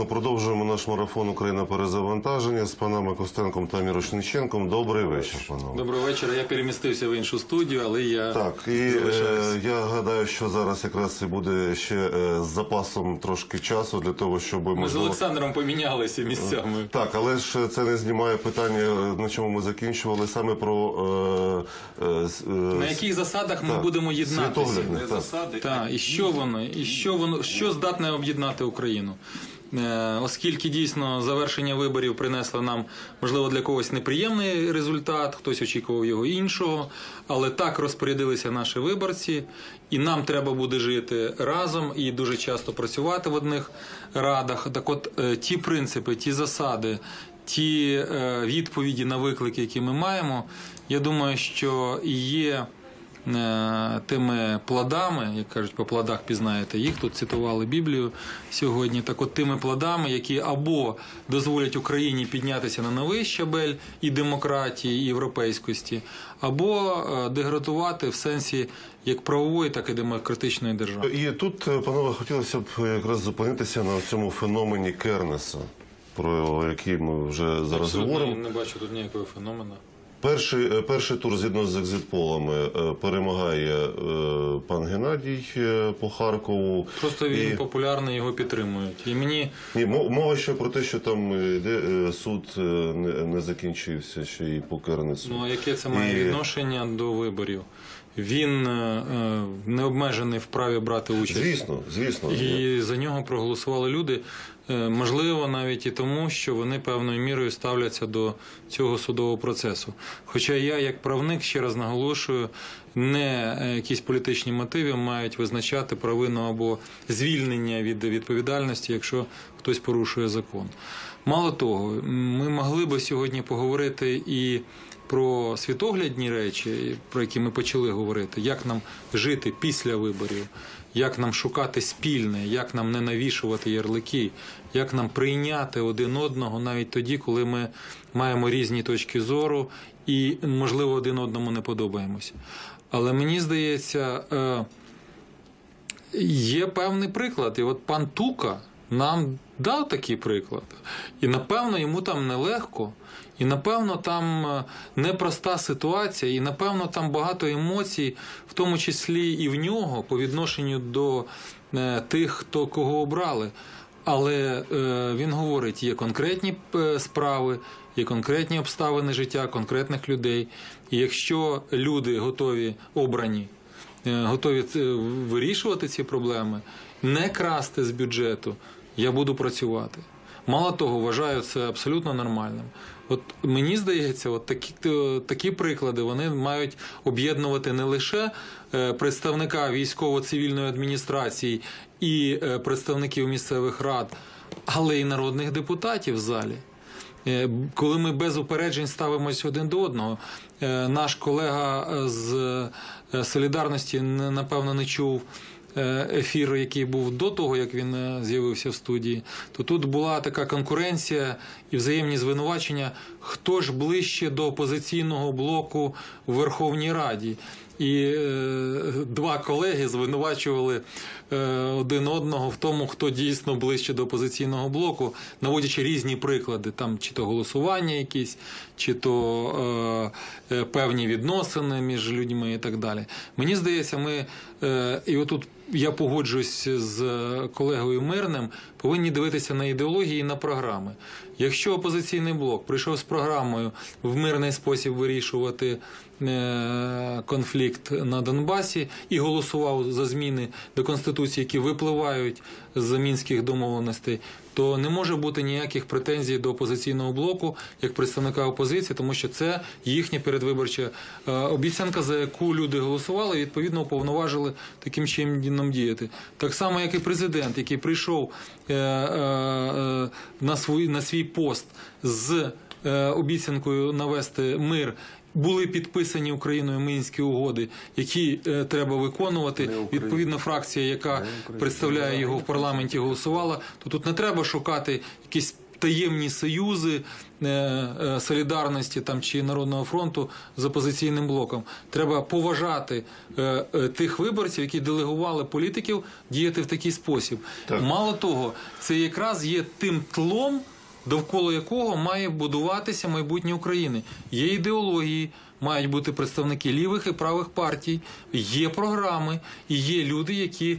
Ну, продовжуємо наш марафон Україна перезавантаження з панами Костенком та Мірошниченком. Добрий вечір, панове. Доброго вечора. Я перемістився в іншу студію, але я Так, і е, я гадаю, що зараз якраз і буде ще е, з запасом трошки часу для того, щоб ми з. Олександром помінялися місцями. Так, але ж це не знімає питання, на чому ми закінчували саме про е, е, е, На яких засадах ми будемо єднатися? так. Так, і що воно, і що воно, що здатне об'єднати Україну? Е, Оскільки дійсно завершення виборів принесло нам, можливо, для когось неприємний результат, хтось очікував його іншого, але так розпорядилися наші виборці, і нам треба буде жити разом і дуже часто працювати в одних радах. Так, от е, ті принципи, ті засади, ті е, відповіді на виклики, які ми маємо, я думаю, що є тими плодами, як кажуть, по плодах пізнаєте їх. Тут цитували Біблію сьогодні. Так, от тими плодами, які або дозволять Україні піднятися на новий щабель і демократії, і європейськості, або е, деградувати в сенсі як правової, так і демократичної держави. І тут, е, панове, хотілося б якраз зупинитися на цьому феномені Кернеса, про який ми вже зараз Абсолютно говоримо. не бачу тут ніякого феномена. Перший, е, перший тур згідно з екзитполами е, перемагає е, пан Геннадій по Харкову. Просто він І- популярний, його підтримують. І мені Ні, мова ще про те, що там йде суд не, не закінчився ще і по Кернесу. Ну, а яке це має І- відношення до виборів? Він е, не обмежений в праві брати участь. Звісно, звісно. І за нього проголосували люди. Е, Можливо, навіть і тому, що вони певною мірою ставляться до цього судового процесу. Хоча я, як правник, ще раз наголошую, не е, якісь політичні мотиви мають визначати провину або звільнення від відповідальності, якщо хтось порушує закон. Мало того, ми могли би сьогодні поговорити і про світоглядні речі, про які ми почали говорити, як нам жити після виборів, як нам шукати спільне, як нам не навішувати ярлики, як нам прийняти один одного навіть тоді, коли ми маємо різні точки зору і, можливо, один одному не подобаємося. Але мені здається, е, є певний приклад. І от пан Тука нам дав такий приклад. І напевно йому там нелегко, і напевно там е, непроста ситуація, і напевно там багато емоцій, в тому числі і в нього по відношенню до е, тих, хто кого обрали. Але е, він говорить: є конкретні е, справи, є конкретні обставини життя конкретних людей. І якщо люди готові обрані е, готові вирішувати ці проблеми, не красти з бюджету, я буду працювати. Мало того, вважаю це абсолютно нормальним. От мені здається, от такі, е, такі приклади вони мають об'єднувати не лише е, представника військово-цивільної адміністрації і е, представників місцевих рад, але й народних депутатів в залі. Коли ми без упереджень ставимося один до одного, наш колега з солідарності напевно не чув ефір, який був до того, як він е, з'явився в студії, то тут була така конкуренція і взаємні звинувачення, хто ж ближче до опозиційного блоку в Верховній Раді. І е, два колеги звинувачували е, один одного в тому, хто дійсно ближче до опозиційного блоку, наводячи різні приклади, там чи то голосування якісь, чи то е, е, певні відносини між людьми і так далі. Мені здається, ми е, і отут я погоджуюсь з колегою Мирним, повинні дивитися на ідеології і на програми. Якщо опозиційний блок прийшов з програмою в мирний спосіб вирішувати конфлікт на Донбасі і голосував за зміни до конституції, які випливають з мінських домовленостей, то не може бути ніяких претензій до опозиційного блоку як представника опозиції, тому що це їхня передвиборча е, обіцянка, за яку люди голосували, і відповідно уповноважили таким чином діяти. Так само, як і президент, який прийшов е, е, е, на свій на свій пост з е, обіцянкою навести мир. Були підписані Україною мінські угоди, які е, треба виконувати. Відповідна фракція, яка представляє його в парламенті, голосувала. То тут не треба шукати якісь таємні союзи е, е, солідарності там чи народного фронту з опозиційним блоком. Треба поважати е, е, тих виборців, які делегували політиків діяти в такий спосіб. Так. Мало того, це якраз є тим тлом, довкола якого має будуватися майбутнє України. Є ідеології, мають бути представники лівих і правих партій, є програми, і є люди, які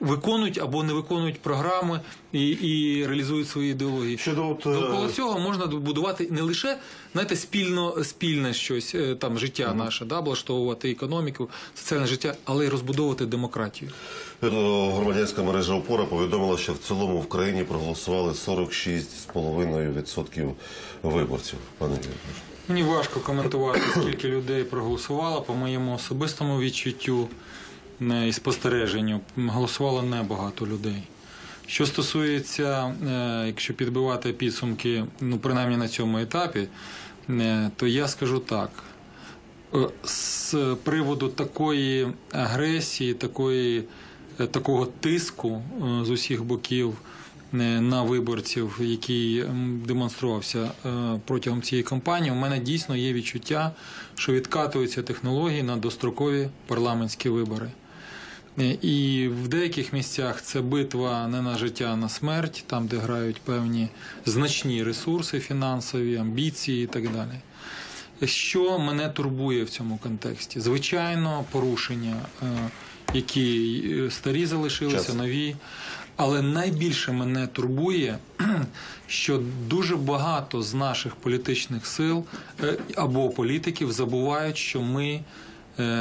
виконують або не виконують програми і, і реалізують свої ідеології. Щодо от, е, Довкола цього можна будувати не лише знаєте, спільно спільне щось е, там життя наше, да, облаштовувати економіку, соціальне життя, але й розбудовувати демократію. е, громадянська мережа опора повідомила, що в цілому в країні проголосували 46,5% виборців. Пане. Мені важко коментувати, скільки людей проголосувало. По моєму особистому відчуттю е, і спостереженню голосувало небагато людей. Що стосується, е, якщо підбивати підсумки, ну принаймні на цьому етапі, е, то я скажу так. Е, З приводу такої агресії, такої, такого тиску з усіх боків на виборців, який демонструвався протягом цієї кампанії, у мене дійсно є відчуття, що відкатуються технології на дострокові парламентські вибори. Е, І в деяких місцях це битва не на життя, а на смерть, там, де грають певні значні ресурси фінансові, амбіції і так далі. Що мене турбує в цьому контексті? Звичайно, порушення, е, які е, старі залишилися, Час. нові. Але найбільше мене турбує, що дуже багато з наших політичних сил або політиків забувають, що ми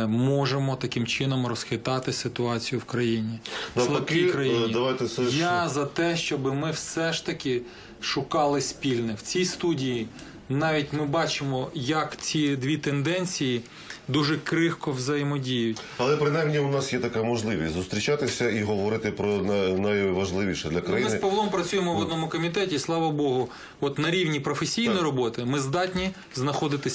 можемо таким чином розхитати ситуацію в країні. Слабкій е, країні. давайте все Я за те, щоб ми все ж таки шукали спільне в цій студії. Навіть ми бачимо, як ці дві тенденції дуже крихко взаємодіють. Але принаймні у нас є така можливість зустрічатися і говорити про найважливіше для країни. Ми з. Павлом працюємо в одному комітеті. Слава Богу, от на рівні професійної Так. роботи ми здатні знаходити спільне.